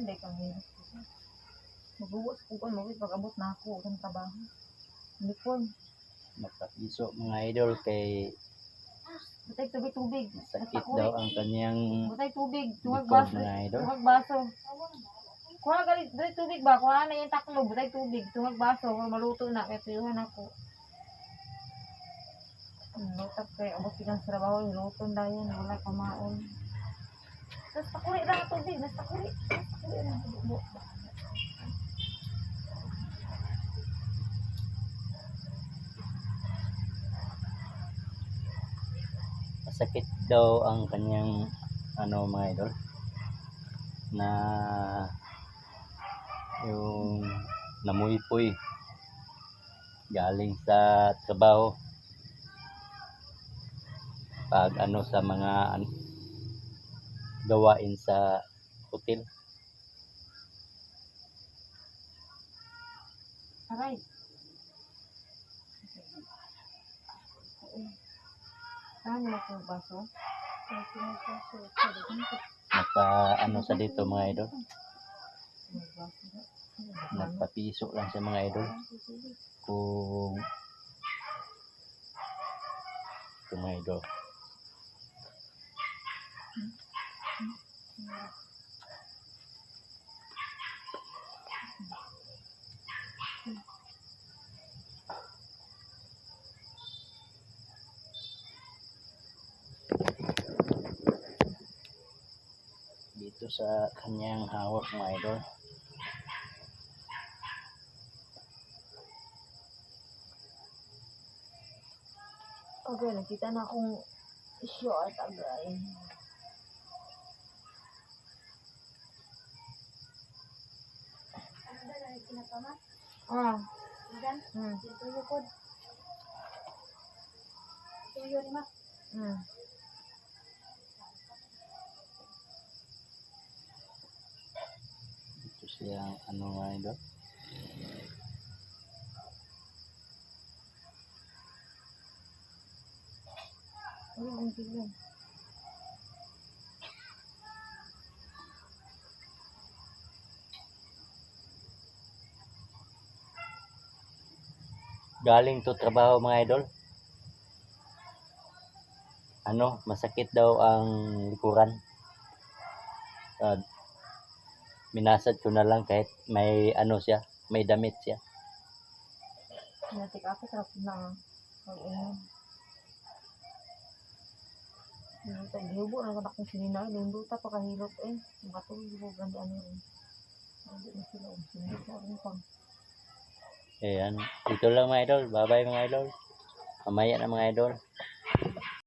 Hindi kang hirap. Ko kan mo pag-abot na ako sa trabaho. Hindi ko. Magpapiso mga idol kay Butay tubig tubig. sakit daw ang kanyang Butay tubig. Likod baso. Tungag baso. Kuha galit, butay tubig ba? Kuha na yung taklo, butay tubig. Tungag baso. Maluto na, kaya tuyuhan ako. Lutap kay abot silang trabaho, luto na yun, wala kamaon. Tapos takuri lang ang tubig, mas takuri. Mas takuri lang daw ang kanyang ano mga idol. Na yung namuypoy galing sa trabaho. Pag ano sa mga gawain sa hotel Aray. Saan mo ako baso? naka ano sa dito mga idol nagpapiso lang sa mga idol kung ito mga idol dito sa kanyang hawak mga idol Okay, nakita na akong short agay. Ah. Hmm. Hmm. Ito siya ano nga ito. Ano ang tignan? Galing to trabaho mga idol. Ano, masakit daw ang likuran. Uh, minasad ko na lang kahit may ano siya, may damit siya. Natik ako sarap na. Hindi tayo gihubo na kanak ng sininay. Linduta pa kahilot eh. Makatulog ko ganda ano rin. Hindi na sila. Hindi na rin pang. Ayan, ito lang mga idol. Bye-bye mga idol. Mamaya na mga idol.